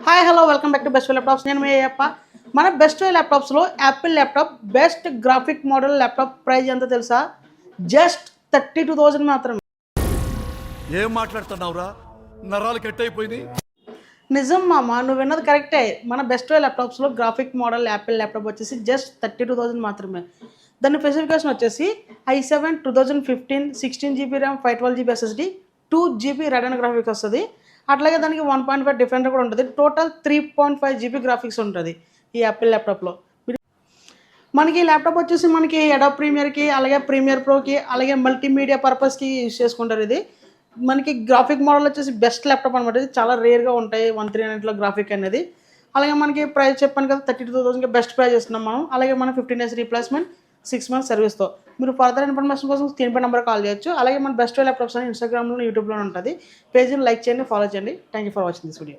Hi hello welcome back to best laptops నేను మీ అయ్యప్ప. మన best ల్యాప్టాప్స్లో Apple laptop best graphic model laptop price ఎంత తెలుసా? జస్ట్ థర్టీ టూ థౌజండ్ మాత్రమే. ఏం మాట్లాడుతున్నావురా? నరాలు కట్ అయిపోయింది నిజం మామ నువ్వు విన్నది కరెక్టే. మన బెస్ట్ ల్యాప్టాప్స్లో గ్రాఫిక్ మోడల్ యాపిల్ ల్యాప్టాప్ వచ్చేసి జస్ట్ థర్టీ టూ థౌజండ్ మాత్రమే. దాని స్పెసిఫికేషన్ వచ్చేసి I seven two thousand fifteen sixteen GB RAM five twelve GB SSD two GB Radeon graphics వస్తుంది. అట్లాగే దానికి వన్ పాయింట్ ఫైవ్ డిఫరెంట్ కూడా ఉంటుంది. Total three point five GB graphics ఉంటుంది ఈ యాపిల్ ల్యాప్టాప్లో మనకి ఈ ల్యాప్టాప్ వచ్చేసి మనకి ఎడో ప్రీమియర్కి అలాగే ప్రీమియర్ ప్రోకి అలాగే మల్టీమీడియా పర్పస్కి యూజ్ చేసుకుంటారు ఇది. మనకి గ్రాఫిక్ మోడల్ వచ్చేసి బెస్ట్ ల్యాప్టాప్ అనమాట ఇది. చాలా రేర్గా ఉంటాయి వన్ త్రీ హండ్రెడ్లో గ్రాఫిక్ అనేది. అలాగే మనకి ప్రైస్ చెప్పాను కదా థర్టీ టూ థౌసండ్కి బెస్ట్ ప్రైస్ ఇస్తున్నాం మనం. అలాగే మనం fifteen days replacement six months సర్వీస్తో మీరు ఫర్దర్ ఇన్ఫర్మేషన్ కోసం స్క్రీన్ పై నెంబర్ కాల్ చేయొచ్చు. అలాగే మన బెస్ట్ ల్యాప్టాప్స్ అని ఇన్స్టాగ్రామ్లో యూట్యూబ్లో ఉంటుంది. పేజీని లైక్ చేయండి ఫాలో చేయండి. Thank you for watching this video